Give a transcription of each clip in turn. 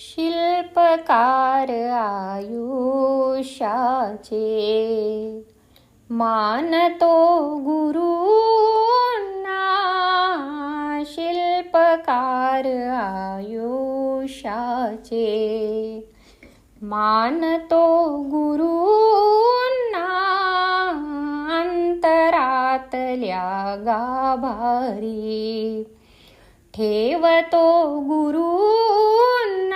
शिल्पकार आयुष्याचे मानतो गुरुना शिल्पकार आयुष्याचे मानतो गुरुना अंतरातल्या गाभारी ठेवतो गुरुना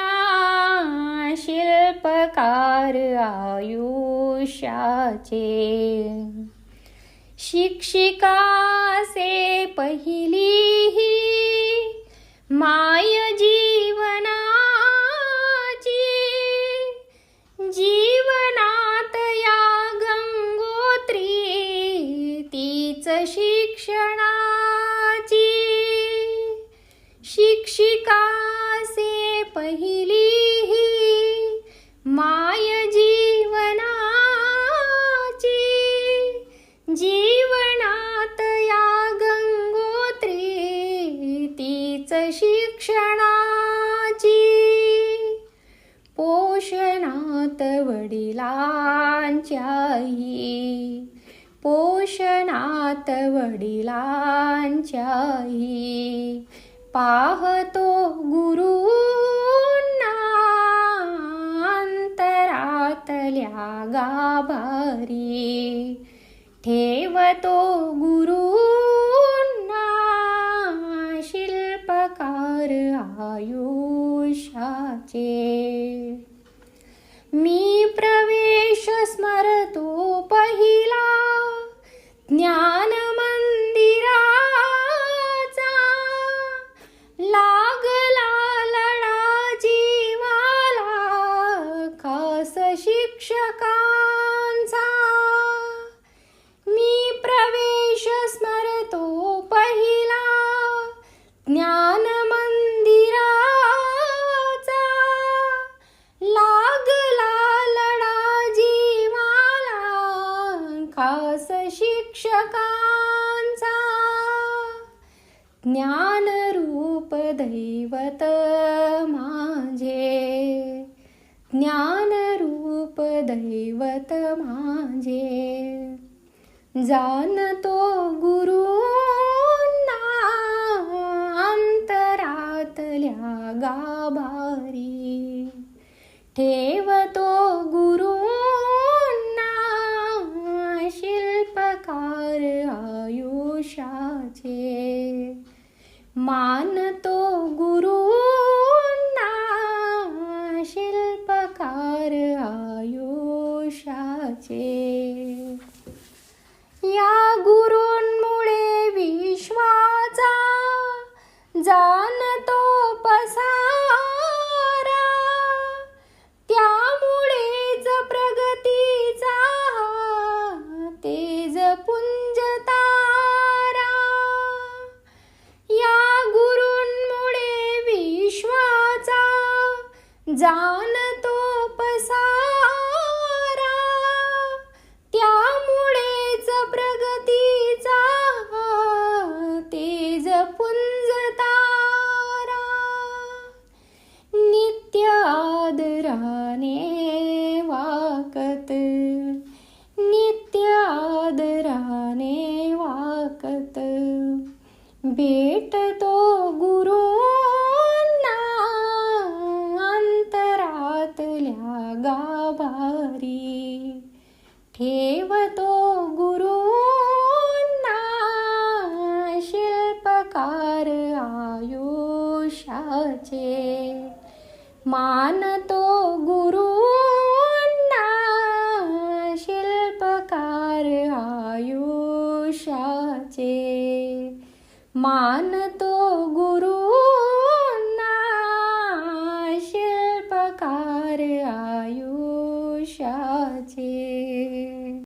अल्पकार आयुष्याचे. शिक्षिका से पहिली पोषणात वडिलांच्याही पोषणात वडिलांच्याही पाहतो गुरुना अंतरातल्या गाभारी. ठेवतो गुरुना शिल्पकार आयुष्याचे. मी प्रवेश स्मरतो पहिला. ज्ञान शिक्षकांचा ज्ञान रूप दैवत माझे. ज्ञान रूप दैवत माझे. जाणतो गुरुना अंतरातल्या गाभारी. ठेवतो मानतो गुरुना शिल्पकार आयुष्याचे जाणतो पसारा त्यामुळेच प्रगतीचा तेज पुंज तारा नित्य आदराने वाकत नित्य आदराने वाकत भेटतो गुरु गाभारी ठेवतो गुरुना शिल्पकार आयुष्याचे. मानतो गुरुना शिल्पकार आयुष्याचे. मानतो